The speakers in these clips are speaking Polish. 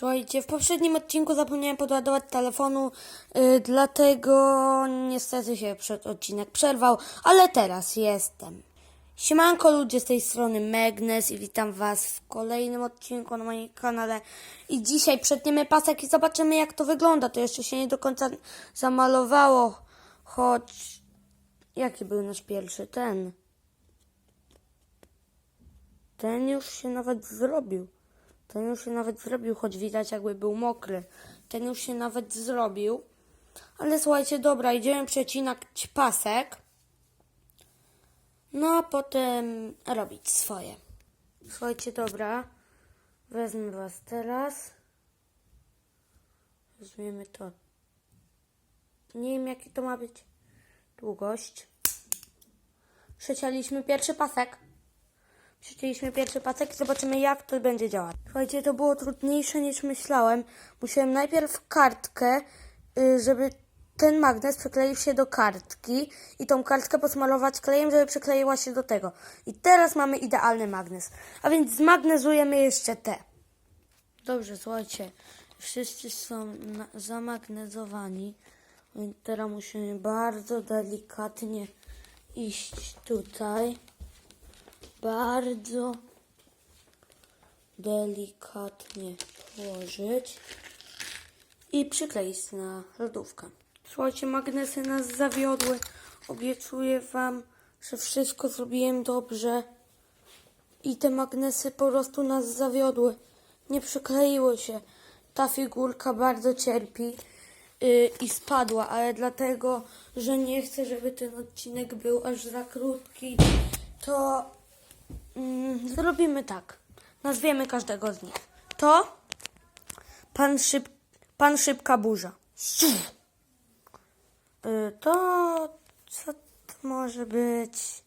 Słuchajcie, w poprzednim odcinku zapomniałem podładować telefonu, yy, dlatego niestety się przed odcinek przerwał, ale teraz jestem. Siemanko ludzie z tej strony Megnes i witam was w kolejnym odcinku na moim kanale. I dzisiaj przetniemy pasek i zobaczymy jak to wygląda. To jeszcze się nie do końca zamalowało, choć... Jaki był nasz pierwszy? Ten. Ten już się nawet zrobił. Ten już się nawet zrobił, choć widać jakby był mokry. Ten już się nawet zrobił. Ale słuchajcie, dobra, idziemy przecinać pasek. No a potem robić swoje. Słuchajcie, dobra. Wezmę was teraz. Weźmiemy to. Nie wiem jaki to ma być długość. Przecięliśmy pierwszy pasek. Przecięliśmy pierwszy pasek i zobaczymy jak to będzie działać. Słuchajcie, to było trudniejsze niż myślałem. Musiałem najpierw kartkę, y, żeby ten magnes przykleił się do kartki i tą kartkę posmarować klejem, żeby przykleiła się do tego. I teraz mamy idealny magnes. A więc zmagnezujemy jeszcze te. Dobrze, słuchajcie. Wszyscy są zamagnezowani. Teraz musimy bardzo delikatnie iść tutaj bardzo delikatnie włożyć i przykleić na lodówkę. Słuchajcie, magnesy nas zawiodły. Obiecuję Wam, że wszystko zrobiłem dobrze. I te magnesy po prostu nas zawiodły. Nie przykleiły się. Ta figurka bardzo cierpi yy, i spadła, ale dlatego, że nie chcę, żeby ten odcinek był aż za krótki, to zrobimy tak. Nazwiemy każdego z nich. To pan, szyb, pan Szybka Burza. Y, to co to może być?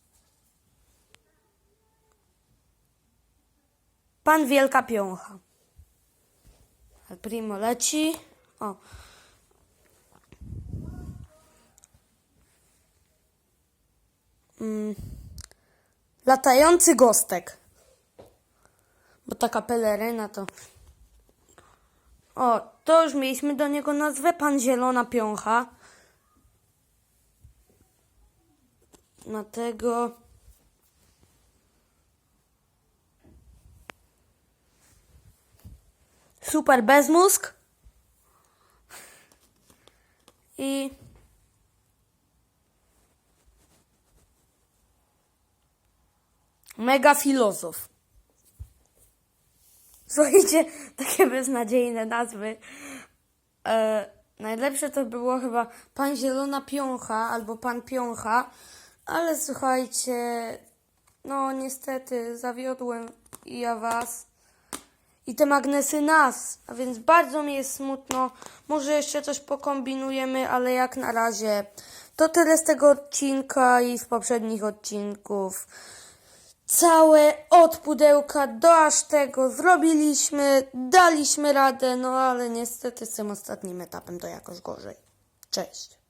Pan Wielka Piącha. Primo leci. O. Mm. Latający gostek. Bo taka peleryna to... O, to już mieliśmy do niego nazwę. Pan Zielona Piącha. Na tego... Super Bezmózg. I... Mega filozof. Słuchajcie, takie beznadziejne nazwy. E, najlepsze to było chyba Pan Zielona Piącha albo Pan Piącha, ale słuchajcie, no niestety zawiodłem i ja was i te magnesy nas, a więc bardzo mi jest smutno. Może jeszcze coś pokombinujemy, ale jak na razie to tyle z tego odcinka i z poprzednich odcinków. Całe od pudełka do aż tego zrobiliśmy, daliśmy radę, no ale niestety z tym ostatnim etapem to jakoś gorzej. Cześć.